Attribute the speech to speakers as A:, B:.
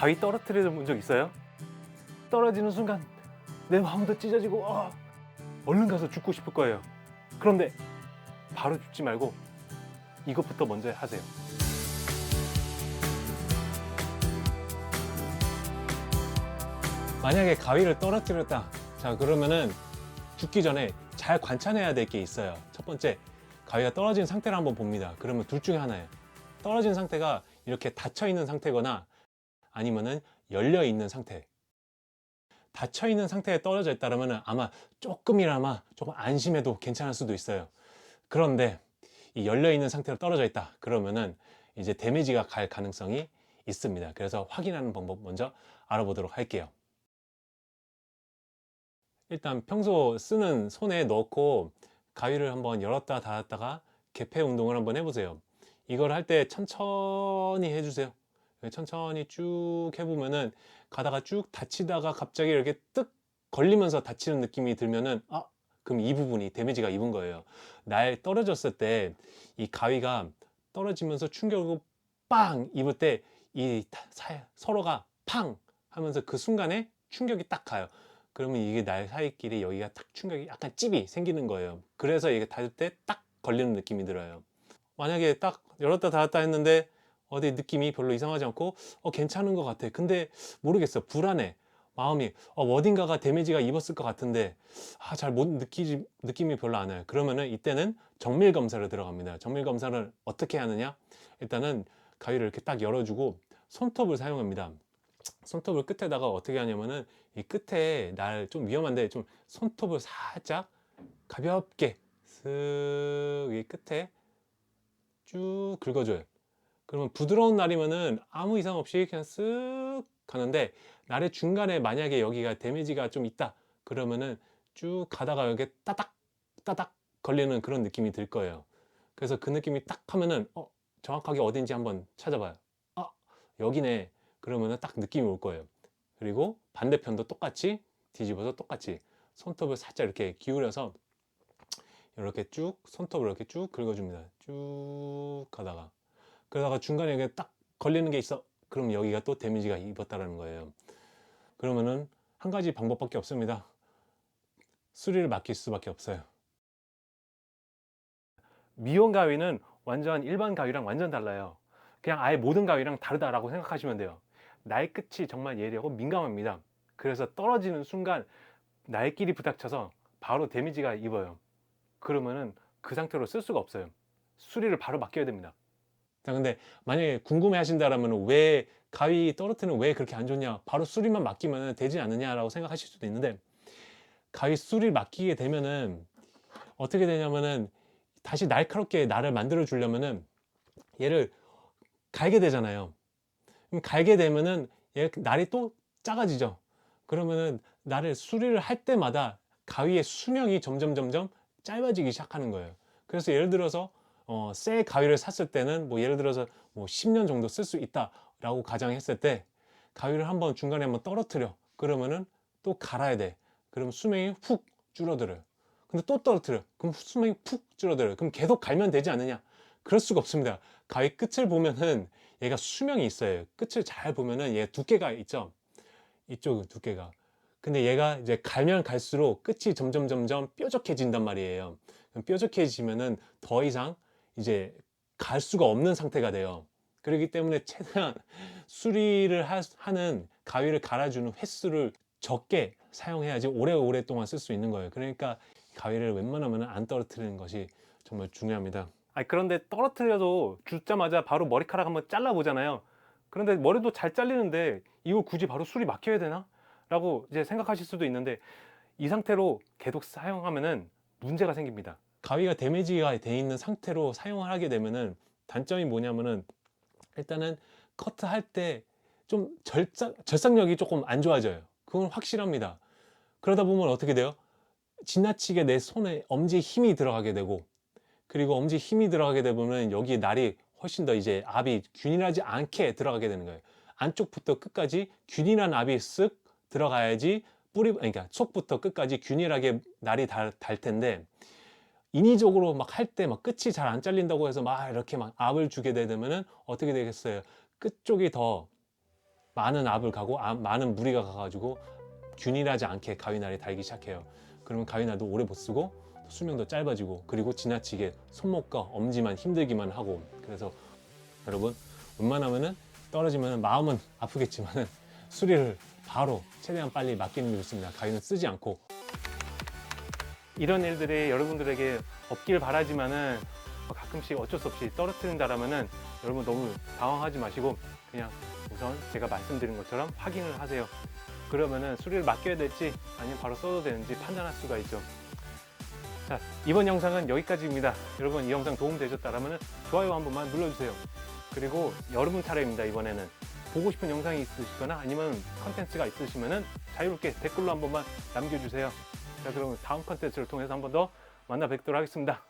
A: 가위 떨어뜨려 본 적 있어요? 떨어지는 순간 내 마음도 찢어지고 아, 얼른 가서 죽고 싶을 거예요. 그런데 바로 죽지 말고 이것부터 먼저 하세요.
B: 만약에 가위를 떨어뜨렸다. 자, 그러면은 죽기 전에 잘 관찰해야 될 게 있어요. 첫 번째, 가위가 떨어진 상태를 한번 봅니다. 그러면 둘 중에 하나예요. 떨어진 상태가 이렇게 닫혀 있는 상태거나 아니면은 열려 있는 상태. 닫혀 있는 상태에 떨어져 있다면 아마 조금이나마 조금 안심해도 괜찮을 수도 있어요. 그런데 이 열려 있는 상태로 떨어져 있다. 그러면은 이제 데미지가 갈 가능성이 있습니다. 그래서 확인하는 방법 먼저 알아보도록 할게요. 일단 평소 쓰는 손에 넣고 가위를 한번 열었다 닫았다가 개폐 운동을 한번 해보세요. 이걸 할 때 천천히 해주세요. 천천히 쭉 해보면은 가다가 쭉 다치다가 갑자기 이렇게 뜩 걸리면서 다치는 느낌이 들면은 아 그럼 이 부분이 데미지가 입은 거예요. 날 떨어졌을 때 이 가위가 떨어지면서 충격을 빵 입을 때 이 서로가 팡 하면서 그 순간에 충격이 딱 가요. 그러면 이게 날 사이끼리 여기가 딱 충격이 약간 찝이 생기는 거예요. 그래서 이게 닫을 때 딱 걸리는 느낌이 들어요. 만약에 딱 열었다 닫았다 했는데 어디 느낌이 별로 이상하지 않고 어 괜찮은 것 같아. 근데 모르겠어. 불안해. 마음이 어, 어딘가가 데미지가 입었을 것 같은데 아, 잘 못 느끼지 느낌이 별로 안 와요. 그러면은 이때는 정밀 검사를 들어갑니다. 정밀 검사를 어떻게 하느냐? 일단은 가위를 이렇게 딱 열어주고 손톱을 사용합니다. 손톱을 끝에다가 어떻게 하냐면은 이 끝에 날 좀 위험한데 좀 손톱을 살짝 가볍게 슥 이 끝에 쭉 긁어줘요. 그러면 부드러운 날이면은 아무 이상 없이 그냥 쓱 가는데 날의 중간에 만약에 여기가 데미지가 좀 있다 그러면은 쭉 가다가 여기 따닥 따닥 걸리는 그런 느낌이 들 거예요. 그래서 그 느낌이 딱 하면은 어 정확하게 어딘지 한번 찾아봐요. 아 여기네. 그러면은 딱 느낌이 올 거예요. 그리고 반대편도 똑같이 뒤집어서 똑같이 손톱을 살짝 이렇게 기울여서 이렇게 쭉 손톱을 이렇게 쭉 긁어줍니다. 쭉 가다가 그러다가 중간에 이게 딱 걸리는 게 있어. 그럼 여기가 또 데미지가 입었다라는 거예요. 그러면은 한 가지 방법밖에 없습니다. 수리를 맡길 수밖에 없어요.
A: 미온 가위는 완전 일반 가위랑 완전 달라요. 그냥 아예 모든 가위랑 다르다라고 생각하시면 돼요. 날 끝이 정말 예리하고 민감합니다. 그래서 떨어지는 순간 날끼리 부닥쳐서 바로 데미지가 입어요. 그러면은 그 상태로 쓸 수가 없어요. 수리를 바로 맡겨야 됩니다.
B: 자, 근데 만약에 궁금해 하신다라면 왜 가위 떨어뜨리는 왜 그렇게 안 좋냐? 바로 수리만 맡기면 되지 않느냐라고 생각하실 수도 있는데 가위 수리를 맡기게 되면은 어떻게 되냐면은 다시 날카롭게 날을 만들어 주려면은 얘를 갈게 되잖아요. 그럼 갈게 되면은 얘 날이 또 작아지죠. 그러면은 날을 수리를 할 때마다 가위의 수명이 점점 점점 짧아지기 시작하는 거예요. 그래서 예를 들어서 어, 새 가위를 샀을 때는 뭐 예를 들어서 뭐 10년 정도 쓸 수 있다라고 가정했을 때 가위를 한번 중간에 한번 떨어뜨려 그러면은 또 갈아야 돼. 그럼 수명이 훅 줄어들어요. 근데 또 떨어뜨려. 그럼 수명이 푹 줄어들어요. 그럼 계속 갈면 되지 않느냐? 그럴 수가 없습니다. 가위 끝을 보면은 얘가 수명이 있어요. 끝을 잘 보면은 얘 두께가 있죠. 이쪽 두께가. 근데 얘가 이제 갈면 갈수록 끝이 점점 점점 뾰족해진단 말이에요. 뾰족해지면은 더 이상 이제 갈 수가 없는 상태가 돼요. 그렇기 때문에 최대한 수리를 하, 하는 가위를 갈아주는 횟수를 적게 사용해야지 오래오래 동안 쓸 수 있는 거예요. 그러니까 가위를 웬만하면 안 떨어뜨리는 것이 정말 중요합니다.
A: 아니, 그런데 떨어뜨려도 죽자마자 바로 머리카락 한번 잘라보잖아요. 그런데 머리도 잘 잘리는데 이걸 굳이 바로 수리 맡겨야 되나? 라고 이제 생각하실 수도 있는데 이 상태로 계속 사용하면은 문제가 생깁니다.
B: 가위가 데미지가 돼 있는 상태로 사용을 하게 되면은 단점이 뭐냐면은 일단은 커트 할 때 좀 절삭, 절삭력이 조금 안 좋아져요. 그건 확실합니다. 그러다 보면 어떻게 돼요? 지나치게 내 손에 엄지에 힘이 들어가게 되고 그리고 엄지에 힘이 들어가게 되면 여기에 날이 훨씬 더 이제 압이 균일하지 않게 들어가게 되는 거예요. 안쪽부터 끝까지 균일한 압이 쓱 들어가야지 뿌리, 그러니까 속부터 끝까지 균일하게 날이 달, 달 텐데 인위적으로 막 할 때 막 끝이 잘 안 잘린다고 해서 막 이렇게 막 압을 주게 되면은 어떻게 되겠어요? 끝쪽이 더 많은 압을 가고 아- 많은 무리가 가가지고 균일하지 않게 가위날이 달기 시작해요. 그러면 가위날도 오래 못 쓰고 수명도 짧아지고 그리고 지나치게 손목과 엄지만 힘들기만 하고 그래서 여러분 웬만하면은 떨어지면 마음은 아프겠지만은 수리를 바로 최대한 빨리 맡기는 게 좋습니다. 가위는 쓰지 않고
A: 이런 일들이 여러분들에게 없길 바라지만은 가끔씩 어쩔 수 없이 떨어뜨린다라면은 여러분 너무 당황하지 마시고 그냥 우선 제가 말씀드린 것처럼 확인을 하세요. 그러면은 수리를 맡겨야 될지 아니면 바로 써도 되는지 판단할 수가 있죠. 자, 이번 영상은 여기까지입니다. 여러분 이 영상 도움 되셨다라면은 좋아요 한 번만 눌러주세요. 그리고 여러분 차례입니다. 이번에는 보고 싶은 영상이 있으시거나 아니면 컨텐츠가 있으시면은 자유롭게 댓글로 한 번만 남겨주세요. 자, 그럼 다음 컨텐츠를 통해서 한 번 더 만나 뵙도록 하겠습니다.